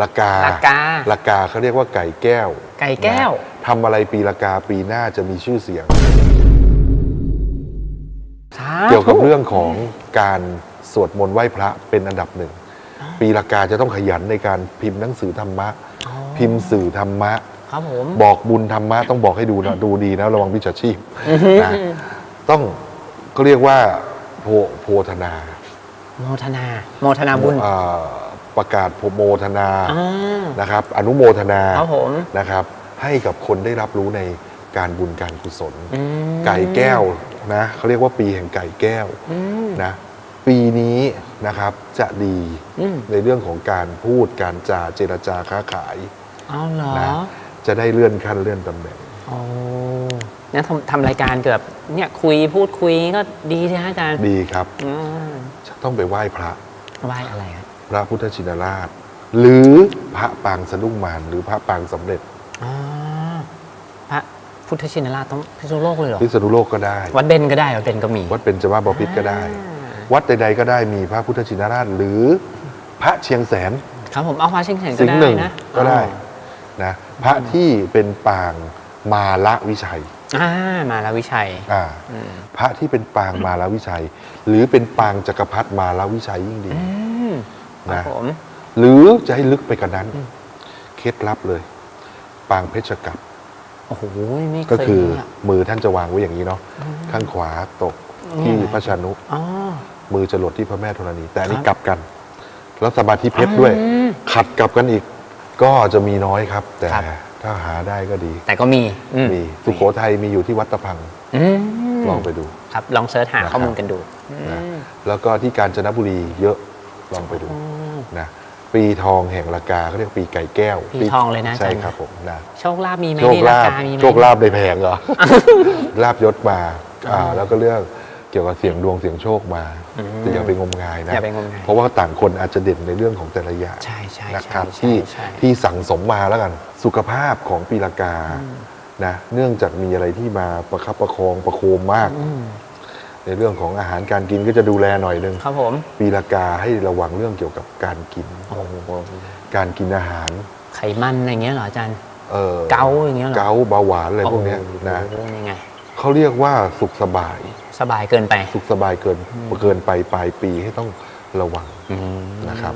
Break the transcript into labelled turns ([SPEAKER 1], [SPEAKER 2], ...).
[SPEAKER 1] ละกา
[SPEAKER 2] ละกา
[SPEAKER 1] ละกาเขาเรียกว่าไก่แก้ว
[SPEAKER 2] ไก่แก้ว
[SPEAKER 1] นะทำอะไรปีละกาปีหน้าจะมีชื่อเสียง
[SPEAKER 2] สาธุ
[SPEAKER 1] เกี่ยวกับเรื่องของการสวดมนต์ไหว้พระเป็นอันดับหนึ่ง ปีละกาจะต้องขยันในการพิมพ์หนังสือธรรมะ
[SPEAKER 2] อ๋อ
[SPEAKER 1] พิมพ์สื่อธรรมะ
[SPEAKER 2] ครับผม
[SPEAKER 1] บอกบุญธรรมะต้องบอกให้ดูนะดูดีนะระวังวิชาชีพนะต้องก็เรียกว่าโพโพธนา
[SPEAKER 2] โมทนา โมทนาบุญ
[SPEAKER 1] อ่า ประกาศโมทนา
[SPEAKER 2] อ่า
[SPEAKER 1] นะครับ อนุโมทนา
[SPEAKER 2] ครับผม
[SPEAKER 1] นะครับ ให้กับคนได้รับรู้ในการบุญการกุศล
[SPEAKER 2] อืม
[SPEAKER 1] ไก่แก้วนะเขาเรียกว่าปีแห่งไก่แก้ว
[SPEAKER 2] อืม
[SPEAKER 1] นะปีนี้นะครับจะดี
[SPEAKER 2] อืม
[SPEAKER 1] ในเรื่องของการพูดการจาเจรจาค้าขาย
[SPEAKER 2] เอาเหรอ
[SPEAKER 1] นะ จะได้เลื่อนขั้นเลื่อนตำแหน่ง
[SPEAKER 2] โอ้เนี่ยทำทำรายการเกือบเนี่ยคุยพูดคุยก็ดีใช่ไหมอาจารย์
[SPEAKER 1] ดีครับ
[SPEAKER 2] อืม
[SPEAKER 1] จะต้องไปไหว้พระ
[SPEAKER 2] ไหว้อะไรครับ
[SPEAKER 1] พ ระพุทธชินราช หรือพระปางสะดุ้งมารหรือพระปางสำเร็จ
[SPEAKER 2] อ๋อพระพุทธชินราชต้องพิษณุโลกเลยเหรอ
[SPEAKER 1] พิษณุโลกก็ได้
[SPEAKER 2] วัดเบนก็ได้วัดเบนก็มี
[SPEAKER 1] วัดเป็นจมาบพิษก็ได้
[SPEAKER 2] อ่า
[SPEAKER 1] วัดใดๆก็ได้มีพระพุทธชินราช หรือพระเชียงแสน
[SPEAKER 2] ครับผมเอาพระเชียงแสนก็
[SPEAKER 1] สิงห์
[SPEAKER 2] ได้
[SPEAKER 1] หนึ่ง
[SPEAKER 2] นะ
[SPEAKER 1] ก็ได้นะพระที่เป็นปางมาละวิชัย
[SPEAKER 2] อ่ามาแล้ววิชัย
[SPEAKER 1] อ่า
[SPEAKER 2] อืม
[SPEAKER 1] พระที่เป็นปางมาละวิชัย หรือเป็นปางจักรพรรดิมาละวิชัยยิ่งดี
[SPEAKER 2] อืมครับ
[SPEAKER 1] นะ
[SPEAKER 2] ผม
[SPEAKER 1] หรือจะให้ลึกไปกว่านั้น เคล็ดลับเลย ปางเพชรกับ
[SPEAKER 2] โอ้โหไม่เคย
[SPEAKER 1] ก็คือ
[SPEAKER 2] เลยะ
[SPEAKER 1] มือท่านจะวางไว้อย่างนี้เนาะข้างขวาตกที่
[SPEAKER 2] เนี่ยนะ
[SPEAKER 1] พระชานุ
[SPEAKER 2] อ๋อ
[SPEAKER 1] มือจะหลดที่พระแม่ธรณี แต่อันนี้
[SPEAKER 2] ครับ
[SPEAKER 1] กลับกัน แล้วสมาธิเพชรด้วย
[SPEAKER 2] อืม
[SPEAKER 1] ขัดกลับกันอีก ก็จะมีน้อยครับ แต่
[SPEAKER 2] ครับ
[SPEAKER 1] ถ้าหาได้ก็ดี
[SPEAKER 2] แต่ก็มีอื
[SPEAKER 1] มีสุโขทัยมีอยู่ที่วัดตะพัง
[SPEAKER 2] อืม
[SPEAKER 1] ลองไปดู
[SPEAKER 2] ครับ ลองเสิร์ชหา
[SPEAKER 1] นะครับ
[SPEAKER 2] ข้อมูลกันดู
[SPEAKER 1] นะ
[SPEAKER 2] อืม
[SPEAKER 1] แล้วก็ที่กาญจนบุรีเยอะ ลองไปดู
[SPEAKER 2] อ๋อ
[SPEAKER 1] นะปีทองแห่งละกาเขาเรียกปีไก่แก้ว
[SPEAKER 2] ปีทองเลยนะอาจารย์
[SPEAKER 1] ใช่ครับผมนะ
[SPEAKER 2] โชคลาภมีไหม
[SPEAKER 1] โชค
[SPEAKER 2] นี่
[SPEAKER 1] ลาภ
[SPEAKER 2] รคมีไหม
[SPEAKER 1] โชคลาภได้แพงเหรอลาบยศมาอ่าแล้วก็เรื่องเกี่ยวกับเสียงดวงเสียงโชคมา
[SPEAKER 2] อืม
[SPEAKER 1] แต่อย่าไปงมงายนะ
[SPEAKER 2] อย่าไปงมงาย
[SPEAKER 1] เพราะว่าต่างคนอาจจะเด่นในเรื่องของแต่ละอย่าง
[SPEAKER 2] ใช่ใช่
[SPEAKER 1] นะค
[SPEAKER 2] ใช่
[SPEAKER 1] รับ
[SPEAKER 2] ใช่
[SPEAKER 1] ที่
[SPEAKER 2] ใช่
[SPEAKER 1] ที่สั่งสมมาแล้วกัน สุขภาพของปีละกานะเนื่องจากมีอะไรที่มาประคับประคองประโคมมาก
[SPEAKER 2] อืม
[SPEAKER 1] ในเรื่องของอาหารการกินก็จะดูแลหน่อยนึง
[SPEAKER 2] ครับผม
[SPEAKER 1] ปีละกาให้ระวังเรื่องเกี่ยวกับการกิน
[SPEAKER 2] โอ้โห
[SPEAKER 1] การกินอาหาร
[SPEAKER 2] ไขมันอะไรอย่างเงี้ยเหรออาจารย์
[SPEAKER 1] เออ
[SPEAKER 2] เกาอย่างเงี้ยเหรอ
[SPEAKER 1] เกาเบาหวานอะไรพวกเนี้ยนะ
[SPEAKER 2] โอ้โหยังไง
[SPEAKER 1] เขาเรียกว่าสุขสบาย
[SPEAKER 2] สบายเกินไป
[SPEAKER 1] สุขสบายเกินเกินไปปลายปีให้ต้องระวังนะครับ